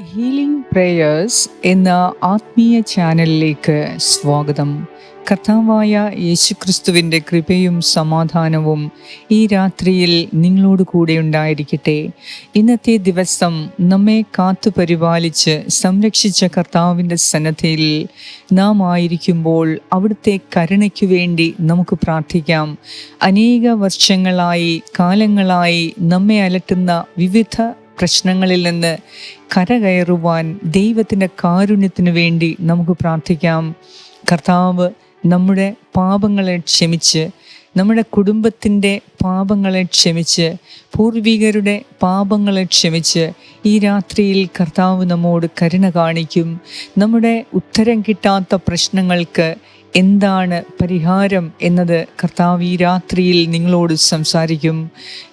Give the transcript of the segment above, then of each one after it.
Healing prayers എന്ന ആത്മീയ ചാനലിലേക്ക് സ്വാഗതം. കർത്താവായ യേശുക്രിസ്തുവിന്റെ കൃപയും സമാധാനവും ഈ രാത്രിയിൽ നിങ്ങളോട് കൂടെ ഉണ്ടായിരിക്കട്ടെ. ഇന്നത്തെ ദിവസം നമ്മെ കാത്തു പരിപാലിച്ച് സംരക്ഷിച്ച കർത്താവിന്റെ സന്നദ്ധയിൽ നാം ആയിരിക്കുമ്പോൾ അവിടുത്തെ കരുണയ്ക്ക് വേണ്ടി നമുക്ക് പ്രാർത്ഥിക്കാം. അനേക വർഷങ്ങളായി കാലങ്ങളായി നമ്മെ അലട്ടുന്ന വിവിധ പ്രശ്നങ്ങളിൽ നിന്ന് കരകയറുവാൻ ദൈവത്തിന്റെ കാരുണ്യത്തിന് വേണ്ടി നമുക്ക് പ്രാർത്ഥിക്കാം. കർത്താവ് നമ്മുടെ പാപങ്ങളെ ക്ഷമിച്ച് നമ്മുടെ കുടുംബത്തിന്റെ പാപങ്ങളെ ക്ഷമിച്ച് പൂർവികരുടെ പാപങ്ങളെ ക്ഷമിച്ച് ഈ രാത്രിയിൽ കർത്താവ് നമ്മോട് കരുണ കാണിക്കും. നമ്മുടെ ഉത്തരം കിട്ടാത്ത പ്രശ്നങ്ങൾക്ക് എന്താണ് പരിഹാരം എന്നത് കർത്താവ് ഈ രാത്രിയിൽ നിങ്ങളോട് സംസാരിക്കും.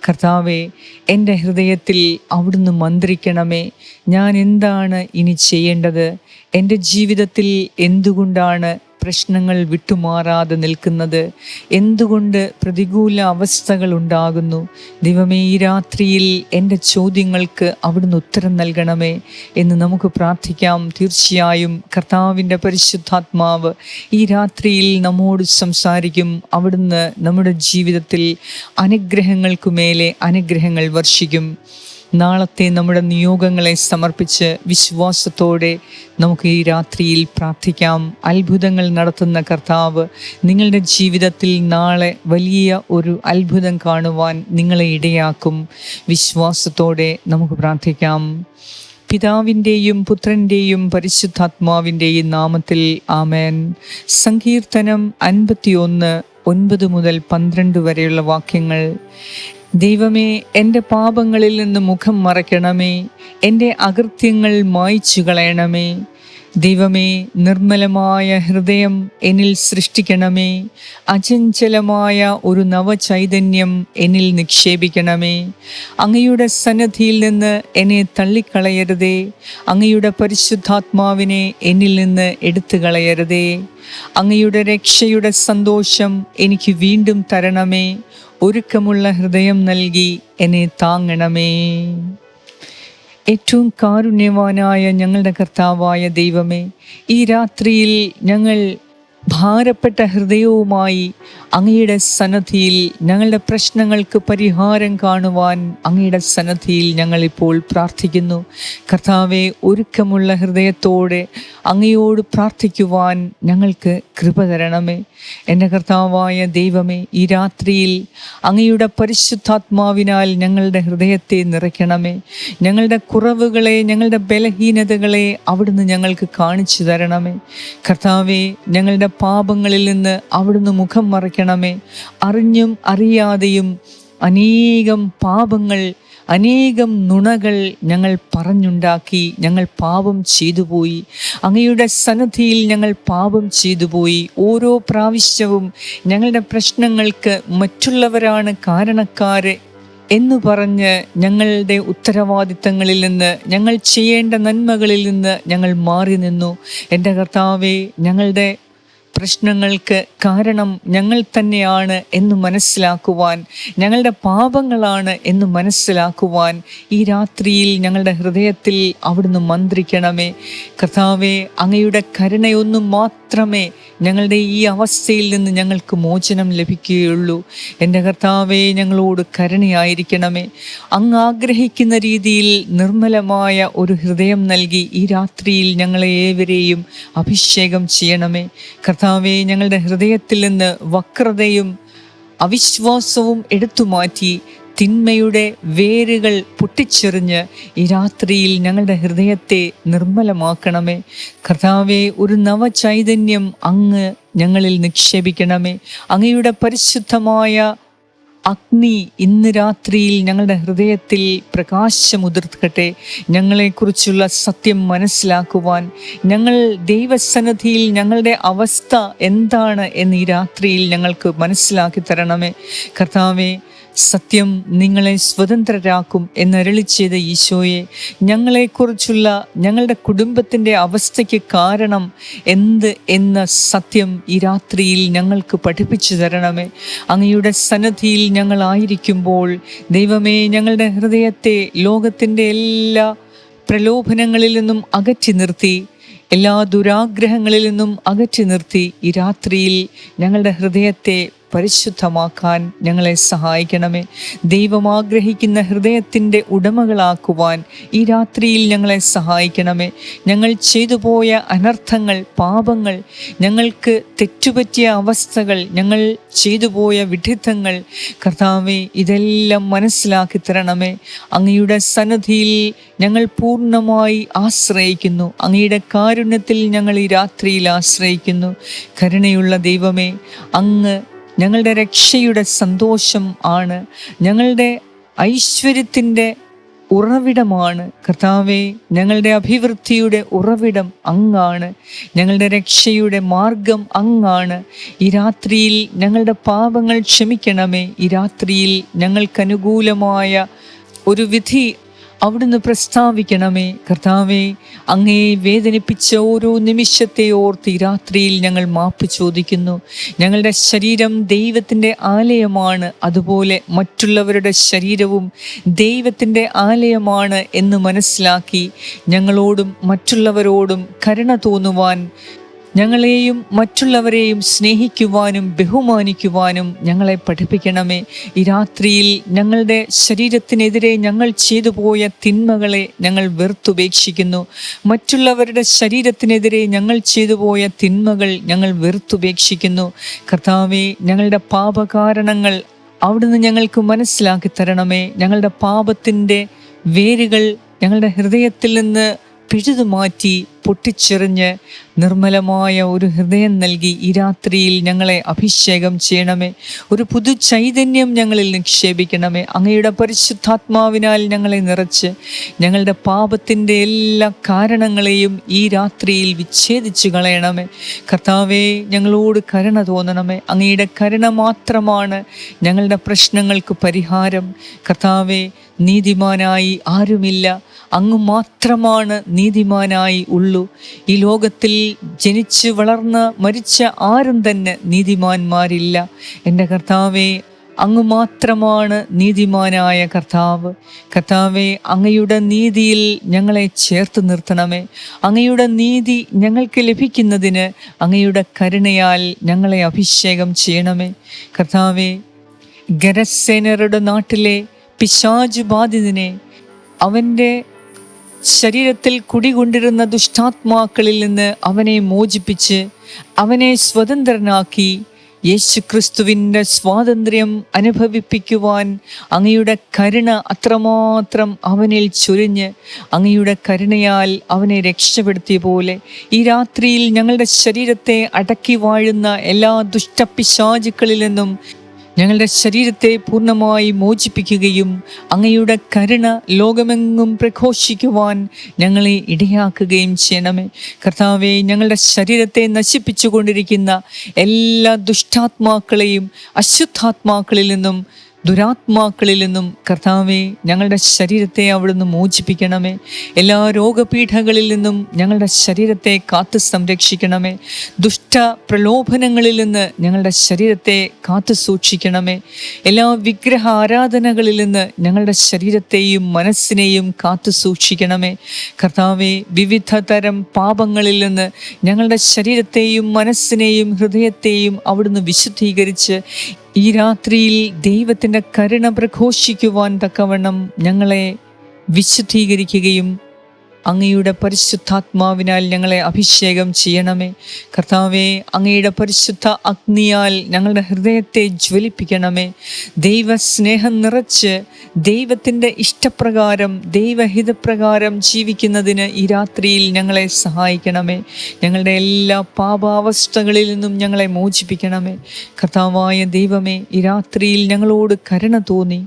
കർത്താവെ എന്റെ ഹൃദയത്തിൽ അവിടുന്ന് മന്ത്രിക്കണമേ. ഞാൻ എന്താണ് ഇനി ചെയ്യേണ്ടത്? എന്റെ ജീവിതത്തിൽ എന്തുകൊണ്ടാണ് പ്രശ്നങ്ങൾ വിട്ടുമാറാതെ നിൽക്കുന്നത് എന്തുകൊണ്ട് പ്രതികൂല അവസ്ഥകൾ ഉണ്ടാകുന്നു? ദിവമേ ഈ രാത്രിയിൽ എന്റെ ചോദ്യങ്ങൾക്ക് അവിടുന്ന് ഉത്തരം നൽകണമേ എന്ന് നമുക്ക് പ്രാർത്ഥിക്കാം. തീർച്ചയായും കർത്താവിന്റെ പരിശുദ്ധാത്മാവ് ഈ രാത്രിയിൽ നമ്മോട് സംസാരിക്കും. അവിടുന്ന് നമ്മുടെ ജീവിതത്തിൽ അനുഗ്രഹങ്ങൾക്കു മേലെ അനുഗ്രഹങ്ങൾ വർഷിക്കും. നാളത്തെ നമ്മുടെ നിയോഗങ്ങളെ സമർപ്പിച്ച് വിശ്വാസത്തോടെ നമുക്ക് ഈ രാത്രിയിൽ പ്രാർത്ഥിക്കാം. അത്ഭുതങ്ങൾ നടത്തുന്ന കർത്താവ് നിങ്ങളുടെ ജീവിതത്തിൽ നാളെ വലിയ ഒരു അത്ഭുതം കാണുവാൻ നിങ്ങളെ ഇടയാക്കും. വിശ്വാസത്തോടെ നമുക്ക് പ്രാർത്ഥിക്കാം. പിതാവിന്റെയും പുത്രന്റെയും പരിശുദ്ധാത്മാവിന്റെയും നാമത്തിൽ ആമേൻ. സങ്കീർത്തനം അൻപത്തിയൊന്ന് ഒൻപത് മുതൽ പന്ത്രണ്ട് വരെയുള്ള വാക്യങ്ങൾ. ദൈവമേ എന്റെ പാപങ്ങളിൽ നിന്ന് മുഖം മറയ്ക്കണമേ. എന്റെ അകൃത്യങ്ങൾ മായ്ച്ചു കളയണമേ. ദൈവമേ നിർമ്മലമായ ഹൃദയം എന്നിൽ സൃഷ്ടിക്കണമേ. അചഞ്ചലമായ ഒരു നവചൈതന്യം എന്നിൽ നിക്ഷേപിക്കണമേ. അങ്ങയുടെ സന്നദ്ധിയിൽ നിന്ന് എന്നെ തള്ളിക്കളയരുതേ. അങ്ങയുടെ പരിശുദ്ധാത്മാവിനെ എന്നിൽ നിന്ന് എടുത്തു കളയരുതേ അങ്ങയുടെ രക്ഷയുടെ സന്തോഷം എനിക്ക് വീണ്ടും തരണമേ. ഒരുക്കമുള്ള ഹൃദയം നൽകി എന്നെ താങ്ങണമേ. ഏറ്റവും കാരുണ്യവാനായ ഞങ്ങളുടെ കർത്താവായ ദൈവമേ ഈ രാത്രിയിൽ ഞങ്ങൾ ഭാരപ്പെട്ട ഹൃദയവുമായി അങ്ങയുടെ സന്നദ്ധിയിൽ ഞങ്ങളുടെ പ്രശ്നങ്ങൾക്ക് പരിഹാരം കാണുവാൻ അങ്ങയുടെ സന്നദ്ധിയിൽ ഞങ്ങളിപ്പോൾ പ്രാർത്ഥിക്കുന്നു. കർത്താവെ ഒരുക്കമുള്ള ഹൃദയത്തോടെ അങ്ങയോട് പ്രാർത്ഥിക്കുവാൻ ഞങ്ങൾക്ക് കൃപ തരണമേ. എന്റെ കർത്താവായ ദൈവമേ ഈ രാത്രിയിൽ അങ്ങയുടെ പരിശുദ്ധാത്മാവിനാൽ ഞങ്ങളുടെ ഹൃദയത്തെ നിറയ്ക്കണമേ. ഞങ്ങളുടെ കുറവുകളെ ഞങ്ങളുടെ ബലഹീനതകളെ അവിടുന്ന് ഞങ്ങൾക്ക് കാണിച്ചു തരണമേ. കർത്താവെ ഞങ്ങളുടെ പാപങ്ങളിൽ നിന്ന് അവിടുന്ന് മുഖം മറയ്ക്കണമേ അറിഞ്ഞും അറിയാതെയും അനേകം പാപങ്ങൾ അനേകം നുണകൾ ഞങ്ങൾ പറഞ്ഞുണ്ടാക്കി ഞങ്ങൾ പാപം ചെയ്തുപോയി. അങ്ങയുടെ സന്നദ്ധിയിൽ ഞങ്ങൾ പാപം ചെയ്തുപോയി. ഓരോ പ്രാവശ്യവും ഞങ്ങളുടെ പ്രശ്നങ്ങൾക്ക് മറ്റുള്ളവരാണ് കാരണക്കാര് എന്ന് പറഞ്ഞ് ഞങ്ങളുടെ ഉത്തരവാദിത്തങ്ങളിൽ നിന്ന് ഞങ്ങൾ ചെയ്യേണ്ട നന്മകളിൽ നിന്ന് ഞങ്ങൾ മാറി നിന്നു. എന്റെ കർത്താവെ ഞങ്ങളുടെ പ്രശ്നങ്ങൾക്ക് കാരണം ഞങ്ങൾ തന്നെയാണ് എന്ന് മനസ്സിലാക്കുവാൻ ഞങ്ങളുടെ പാപങ്ങളാണ് എന്ന് മനസ്സിലാക്കുവാൻ ഈ രാത്രിയിൽ ഞങ്ങളുടെ ഹൃദയത്തിൽ അവിടുന്ന് മന്ത്രിക്കണമേ. കഥാവേ അങ്ങയുടെ കരുണയൊന്നും മാത്രമേ ഞങ്ങളുടെ ഈ അവസ്ഥയിൽ നിന്ന് ഞങ്ങൾക്ക് മോചനം ലഭിക്കുകയുള്ളൂ. എന്റെ കർത്താവെ ഞങ്ങളോട് കരുണയായിരിക്കണമേ. അങ്ങ് ആഗ്രഹിക്കുന്ന രീതിയിൽ നിർമ്മലമായ ഒരു ഹൃദയം നൽകി ഈ രാത്രിയിൽ ഞങ്ങളെ ഏവരെയും അഭിഷേകം ചെയ്യണമേ. കർത്താവെ ഞങ്ങളുടെ ഹൃദയത്തിൽ നിന്ന് വക്രതയും അവിശ്വാസവും എടുത്തു മാറ്റി തിന്മയുടെ വേരുകൾ പൊട്ടിച്ചെറിഞ്ഞ് ഈ രാത്രിയിൽ ഞങ്ങളുടെ ഹൃദയത്തെ നിർമ്മലമാക്കണമേ. കർത്താവെ ഒരു നവചൈതന്യം അങ്ങ് ഞങ്ങളിൽ നിക്ഷേപിക്കണമേ. അങ്ങയുടെ പരിശുദ്ധമായ അഗ്നി ഇന്ന് രാത്രിയിൽ ഞങ്ങളുടെ ഹൃദയത്തിൽ പ്രകാശമുതിർക്കട്ടെ. ഞങ്ങളെക്കുറിച്ചുള്ള സത്യം മനസ്സിലാക്കുവാൻ ഞങ്ങൾ ദൈവസന്നിധിയിൽ ഞങ്ങളുടെ അവസ്ഥ എന്താണ് എന്ന് ഈ രാത്രിയിൽ ഞങ്ങൾക്ക് മനസ്സിലാക്കി തരണമേ. കർത്താവെ സത്യം നിങ്ങളെ സ്വതന്ത്രരാക്കും എന്നരളി ചെയ്ത ഈശോയെ ഞങ്ങളെക്കുറിച്ചുള്ള ഞങ്ങളുടെ കുടുംബത്തിന്റെ അവസ്ഥയ്ക്ക് കാരണം എന്ത് എന്ന സത്യം ഈ രാത്രിയിൽ ഞങ്ങൾക്ക് പഠിപ്പിച്ചു തരണമേ. അങ്ങയുടെ സന്നദ്ധിയിൽ ഞങ്ങളായിരിക്കുമ്പോൾ ദൈവമേ ഞങ്ങളുടെ ഹൃദയത്തെ ലോകത്തിന്റെ എല്ലാ പ്രലോഭനങ്ങളിൽ നിന്നും അകറ്റി നിർത്തി എല്ലാ ദുരാഗ്രഹങ്ങളിൽ നിന്നും അകറ്റി നിർത്തി ഈ രാത്രിയിൽ ഞങ്ങളുടെ ഹൃദയത്തെ പരിശുദ്ധമാക്കാൻ ഞങ്ങളെ സഹായിക്കണമേ. ദൈവം ആഗ്രഹിക്കുന്ന ഹൃദയത്തിന്റെ ഉടമകളാക്കുവാൻ ഈ രാത്രിയിൽ ഞങ്ങളെ സഹായിക്കണമേ. ഞങ്ങൾ ചെയ്തു പോയ അനർത്ഥങ്ങൾ പാപങ്ങൾ ഞങ്ങൾക്ക് തെറ്റുപറ്റിയ അവസ്ഥകൾ ഞങ്ങൾ ചെയ്തു പോയ വിഡിത്തങ്ങൾ കർത്താവെ ഇതെല്ലാം മനസ്സിലാക്കി തരണമേ. അങ്ങയുടെ സന്നദ്ധിയിൽ ഞങ്ങൾ പൂർണമായി ആശ്രയിക്കുന്നു. അങ്ങയുടെ കാരുണ്യത്തിൽ ഞങ്ങൾ ഈ രാത്രിയിൽ ആശ്രയിക്കുന്നു. കരുണയുള്ള ദൈവമേ അങ്ങ് ഞങ്ങളുടെ രക്ഷയുടെ സന്തോഷം ആണ്. ഞങ്ങളുടെ ഐശ്വര്യത്തിന്റെ ഉറവിടമാണ്. കർത്താവെ ഞങ്ങളുടെ അഭിവൃദ്ധിയുടെ ഉറവിടം അങ്ങാണ്. ഞങ്ങളുടെ രക്ഷയുടെ മാർഗം അങ്ങാണ്. ഈ രാത്രിയിൽ ഞങ്ങളുടെ പാപങ്ങൾ ക്ഷമിക്കണമേ. ഈ രാത്രിയിൽ ഞങ്ങൾക്കനുകൂലമായ ഒരു വിധി അവിടുന്ന് പ്രസ്താവിക്കണമേ. കർത്താവേ അങ്ങയെ വേദനിപ്പിച്ച ഓരോ നിമിഷത്തെ ഓർത്ത് ഈ രാത്രിയിൽ ഞങ്ങൾ മാപ്പ് ചോദിക്കുന്നു. ഞങ്ങളുടെ ശരീരം ദൈവത്തിന്റെ ആലയമാണ് അതുപോലെ മറ്റുള്ളവരുടെ ശരീരവും ദൈവത്തിന്റെ ആലയമാണ് എന്ന് മനസ്സിലാക്കി ഞങ്ങളോടും മറ്റുള്ളവരോടും കരുണ തോന്നുവാൻ ഞങ്ങളെയും മറ്റുള്ളവരെയും സ്നേഹിക്കുവാനും ബഹുമാനിക്കുവാനും ഞങ്ങളെ പഠിപ്പിക്കണമേ. ഈ രാത്രിയിൽ ഞങ്ങളുടെ ശരീരത്തിനെതിരെ ഞങ്ങൾ ചെയ്തു പോയ തിന്മകളെ ഞങ്ങൾ വെറുത്തുപേക്ഷിക്കുന്നു. മറ്റുള്ളവരുടെ ശരീരത്തിനെതിരെ ഞങ്ങൾ ചെയ്തു പോയ തിന്മകൾ ഞങ്ങൾ വെറുത്തുപേക്ഷിക്കുന്നു. കർത്താവെ ഞങ്ങളുടെ പാപകാരണങ്ങൾ അവിടുന്ന് ഞങ്ങൾക്ക് മനസ്സിലാക്കി തരണമേ. ഞങ്ങളുടെ പാപത്തിന്റെ വേരുകൾ ഞങ്ങളുടെ ഹൃദയത്തിൽ നിന്ന് പിഴുതു മാറ്റി പൊട്ടിച്ചെറിഞ്ഞ് നിർമ്മലമായ ഒരു ഹൃദയം നൽകി ഈ രാത്രിയിൽ ഞങ്ങളെ അഭിഷേകം ചെയ്യണമേ. ഒരു പുതു ചൈതന്യം ഞങ്ങളിൽ നിക്ഷേപിക്കണമേ. അങ്ങയുടെ പരിശുദ്ധാത്മാവിനാൽ ഞങ്ങളെ നിറച്ച് ഞങ്ങളുടെ പാപത്തിന്റെ എല്ലാ കാരണങ്ങളെയും ഈ രാത്രിയിൽ വിച്ഛേദിച്ചു കളയണമേ. കർത്താവേ ഞങ്ങളോട് കരുണ തോന്നണമേ. അങ്ങയുടെ കരുണ മാത്രമാണ് ഞങ്ങളുടെ പ്രശ്നങ്ങൾക്ക് പരിഹാരം. കർത്താവേ നീതിമാനായി ആരുമില്ല. അങ്ങ് മാത്രമാണ് നീതിമാനായി ഉള്ളൂ. ഈ ലോകത്തിൽ ജനിച്ച് വളർന്ന് മരിച്ച ആരും തന്നെ നീതിമാന്മാരില്ല. എന്റെ കർത്താവെ അങ്ങ് മാത്രമാണ് നീതിമാനായ കർത്താവ്. കർത്താവെ അങ്ങയുടെ നീതിയിൽ ഞങ്ങളെ ചേർത്ത് നിർത്തണമേ. അങ്ങയുടെ നീതി ഞങ്ങൾക്ക് ലഭിക്കുന്നതിന് അങ്ങയുടെ കരുണയാൽ ഞങ്ങളെ അഭിഷേകം ചെയ്യണമേ. കർത്താവെ ഗരസേനരുടെ നാട്ടിലെ പിശാജ് ബാധിതനെ അവന്റെ ശരീരത്തിൽ കുടികൊണ്ടിരുന്ന ദുഷ്ടാത്മാക്കളിൽ നിന്ന് അവനെ മോചിപ്പിച്ച് അവനെ സ്വതന്ത്രനാക്കി യേശു ക്രിസ്തുവിന്റെ സ്വാതന്ത്ര്യം അനുഭവിപ്പിക്കുവാൻ അങ്ങയുടെ കരുണ അത്രമാത്രം അവനിൽ ചൊരിഞ്ഞ് അങ്ങയുടെ കരുണയാൽ അവനെ രക്ഷപ്പെടുത്തിയ പോലെ ഈ രാത്രിയിൽ ഞങ്ങളുടെ ശരീരത്തെ അടക്കി വാഴുന്ന എല്ലാ ദുഷ്ടപിശാചുക്കളിൽ നിന്നും ഞങ്ങളുടെ ശരീരത്തെ പൂർണമായി മോചിപ്പിക്കുകയും അങ്ങയുടെ കരുണ ലോകമെങ്ങും പ്രഘോഷിക്കുവാൻ ഞങ്ങളെ ഇടയാക്കുകയും ചെയ്യണമേ. കർത്താവെ ഞങ്ങളുടെ ശരീരത്തെ നശിപ്പിച്ചുകൊണ്ടിരിക്കുന്ന എല്ലാ ദുഷ്ടാത്മാക്കളെയും അശുദ്ധാത്മാക്കളിൽ നിന്നും ദുരാത്മാക്കളിൽ നിന്നും കർത്താവെ ഞങ്ങളുടെ ശരീരത്തെ അവിടുന്ന് മോചിപ്പിക്കണമേ. എല്ലാ രോഗപീഠകളിൽ നിന്നും ഞങ്ങളുടെ ശരീരത്തെ കാത്തു സംരക്ഷിക്കണമേ. ദുഷ്ട പ്രലോഭനങ്ങളിൽ നിന്ന് ഞങ്ങളുടെ ശരീരത്തെ കാത്തു സൂക്ഷിക്കണമേ. എല്ലാ വിഗ്രഹ ആരാധനകളിൽ നിന്ന് ഞങ്ങളുടെ ശരീരത്തെയും മനസ്സിനെയും കാത്തു സൂക്ഷിക്കണമേ. കർത്താവെ വിവിധ തരം പാപങ്ങളിൽ നിന്ന് ഞങ്ങളുടെ ശരീരത്തെയും മനസ്സിനെയും ഹൃദയത്തെയും അവിടുന്ന് വിശുദ്ധീകരിച്ച് ഈ രാത്രിയിൽ ദൈവത്തിന്റെ കരുണ പ്രഘോഷിക്കുവാൻ തക്കവണ്ണം ഞങ്ങളെ വിശുദ്ധീകരിക്കുകയും അങ്ങയുടെ പരിശുദ്ധാത്മാവിനാൽ ഞങ്ങളെ അഭിഷേകം ചെയ്യണമേ. കർത്താവേ അങ്ങയുടെ പരിശുദ്ധ അഗ്നിയാൽ ഞങ്ങളുടെ ഹൃദയത്തെ ജ്വലിപ്പിക്കണമേ. ദൈവസ്നേഹം നിറച്ച് ദൈവത്തിന്റെ ഇഷ്ടപ്രകാരം ദൈവഹിതപ്രകാരം ജീവിക്കുന്നതിന് ഈ രാത്രിയിൽ ഞങ്ങളെ സഹായിക്കണമേ. ഞങ്ങളുടെ എല്ലാ പാപാവസ്ഥകളിൽ നിന്നും ഞങ്ങളെ മോചിപ്പിക്കണമേ. കർത്താവായ ദൈവമേ ഈ രാത്രിയിൽ ഞങ്ങളോട് കരുണ തോന്നി.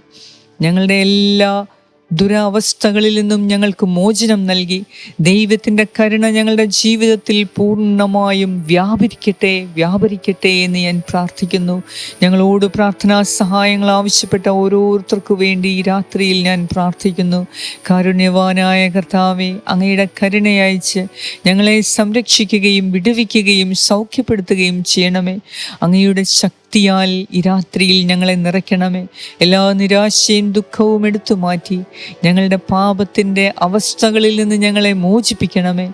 ഞങ്ങളുടെ എല്ലാ ദുരവസ്ഥകളിൽ നിന്നും ഞങ്ങൾക്ക് മോചനം നൽകി. ദൈവത്തിന്റെ കരുണ ഞങ്ങളുടെ ജീവിതത്തിൽ പൂർണമായും വ്യാപരിക്കട്ടെ വ്യാപരിക്കട്ടെ എന്ന് ഞാൻ പ്രാർത്ഥിക്കുന്നു. ഞങ്ങളോട് പ്രാർത്ഥനാ സഹായങ്ങൾ ആവശ്യപ്പെട്ട ഓരോരുത്തർക്കു വേണ്ടി ഈ രാത്രിയിൽ ഞാൻ പ്രാർത്ഥിക്കുന്നു. കാരുണ്യവാനായ കർത്താവെ അങ്ങയുടെ കരുണയച്ച് ഞങ്ങളെ സംരക്ഷിക്കുകയും വിടുവിക്കുകയും സൗഖ്യപ്പെടുത്തുകയും ചെയ്യണമേ. അങ്ങയുടെ ശക്തി ശക്തിയാൽ ഈ രാത്രിയിൽ ഞങ്ങളെ നിറയ്ക്കണമേ. എല്ലാ നിരാശയും ദുഃഖവും എടുത്തു മാറ്റി ഞങ്ങളുടെ പാപത്തിന്റെ അവസ്ഥകളിൽ നിന്ന് ഞങ്ങളെ മോചിപ്പിക്കണമേ.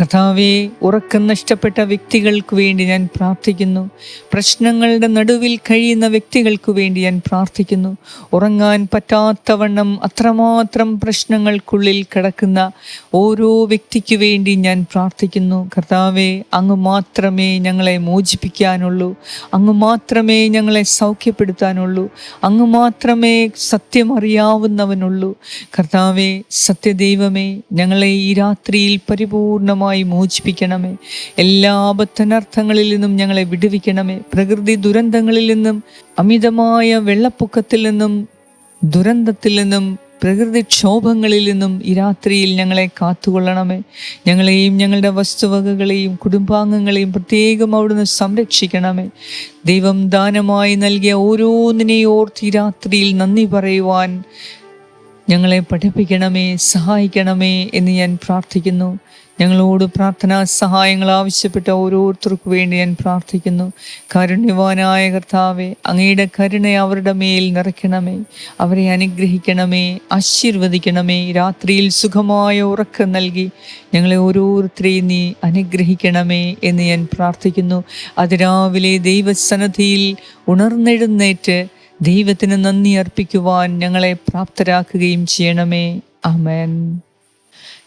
കഥാവെ ഉറക്കം നഷ്ടപ്പെട്ട വ്യക്തികൾക്ക് വേണ്ടി ഞാൻ പ്രാർത്ഥിക്കുന്നു. പ്രശ്നങ്ങളുടെ നടുവിൽ കഴിയുന്ന വ്യക്തികൾക്ക് വേണ്ടി ഞാൻ പ്രാർത്ഥിക്കുന്നു. ഉറങ്ങാൻ പറ്റാത്തവണ്ണം അത്രമാത്രം പ്രശ്നങ്ങൾക്കുള്ളിൽ കിടക്കുന്ന ഓരോ വ്യക്തിക്ക് വേണ്ടി ഞാൻ പ്രാർത്ഥിക്കുന്നു. കർത്താവെ അങ്ങ് മാത്രമേ ഞങ്ങളെ മോചിപ്പിക്കാനുള്ളൂ. അങ്ങ് മാത്രമേ ഞങ്ങളെ സൗഖ്യപ്പെടുത്താനുള്ളൂ. അങ്ങ് മാത്രമേ സത്യമറിയാവുന്നവനുള്ളൂ. കർത്താവെ സത്യദൈവമേ ഞങ്ങളെ ഈ രാത്രിയിൽ പരിപൂർണമായി മോചിപ്പിക്കണമേ. എല്ലാ അബദ്ധനർത്ഥങ്ങളിൽ നിന്നും ഞങ്ങളെ വിടുവിക്കണമേ. പ്രകൃതി ദുരന്തങ്ങളിൽ നിന്നും അമിതമായ വെള്ളപ്പൊക്കത്തിൽ നിന്നും ദുരന്തത്തിൽ നിന്നും പ്രകൃതിക്ഷോഭങ്ങളിൽ നിന്നും ഈ രാത്രിയിൽ ഞങ്ങളെ കാത്തുകൊള്ളണമേ. ഞങ്ങളെയും ഞങ്ങളുടെ വസ്തുവകകളെയും കുടുംബാംഗങ്ങളെയും പ്രത്യേകം അവിടുന്ന് സംരക്ഷിക്കണമേ. ദൈവം ദാനമായി നൽകിയ ഓരോന്നിനെയും ഓർത്ത് രാത്രിയിൽ നന്ദി പറയുവാൻ ഞങ്ങളെ പഠിപ്പിക്കണമേ സഹായിക്കണമേ എന്ന് ഞാൻ പ്രാർത്ഥിക്കുന്നു. ഞങ്ങളോട് പ്രാർത്ഥനാ സഹായങ്ങൾ ആവശ്യപ്പെട്ട ഓരോരുത്തർക്കു വേണ്ടി ഞാൻ പ്രാർത്ഥിക്കുന്നു. കരുണ്യവാനായ കർത്താവെ അങ്ങയുടെ കരുണ അവരുടെ മേൽ നിറയ്ക്കണമേ. അവരെ അനുഗ്രഹിക്കണമേ ആശീർവദിക്കണമേ. രാത്രിയിൽ സുഖമായ ഉറക്കം നൽകി ഞങ്ങളെ ഓരോരുത്തരെയും നീ അനുഗ്രഹിക്കണമേ എന്ന് ഞാൻ പ്രാർത്ഥിക്കുന്നു. അതിരാവിലെ ദൈവസന്നദ്ധിയിൽ ഉണർന്നെഴുന്നേറ്റ് ദൈവത്തിന് നന്ദി അർപ്പിക്കുവാൻ ഞങ്ങളെ പ്രാപ്തരാക്കുകയും ചെയ്യണമേ. അമേൻ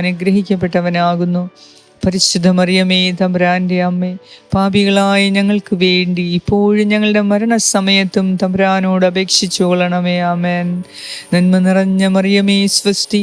അനുഗ്രഹിക്കപ്പെട്ടവനാകുന്നു. പരിശുദ്ധ മറിയമേ തമ്പുരാന്റെ അമ്മേ പാപികളായ ഞങ്ങൾക്ക് വേണ്ടി ഇപ്പോഴും ഞങ്ങളുടെ മരണസമയത്തും തമ്പുരാനോട് അപേക്ഷിച്ചോളണമേ ആമേൻ. നന്മ നിറഞ്ഞ മറിയമേ സ്വസ്തി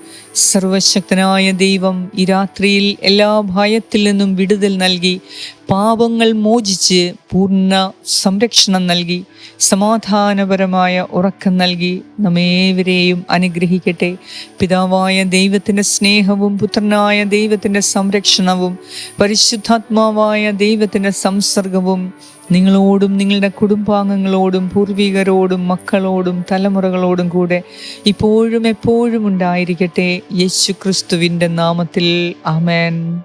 സർവശക്തനായ ദൈവം ഈ രാത്രിയിൽ എല്ലാ ഭയത്തിൽ നിന്നും വിടുതൽ നൽകി പാപങ്ങൾ മോചിച്ച് പൂർണ സംരക്ഷണം നൽകി സമാധാനപരമായ ഉറക്കം നൽകി നമ്മേവരെയും അനുഗ്രഹിക്കട്ടെ. പിതാവായ ദൈവത്തിന്റെ സ്നേഹവും പുത്രനായ ദൈവത്തിന്റെ സംരക്ഷണവും പരിശുദ്ധാത്മാവായ ദൈവത്തിന്റെ സംസർഗവും നിങ്ങളോടും നിങ്ങളുടെ കുടുംബാംഗങ്ങളോടും പൂർവികരോടും മക്കളോടും തലമുറകളോടും കൂടെ ഇപ്പോഴും എപ്പോഴും ഉണ്ടായിരിക്കട്ടെ. യേശു ക്രിസ്തുവിന്റെ നാമത്തിൽ ആമേൻ.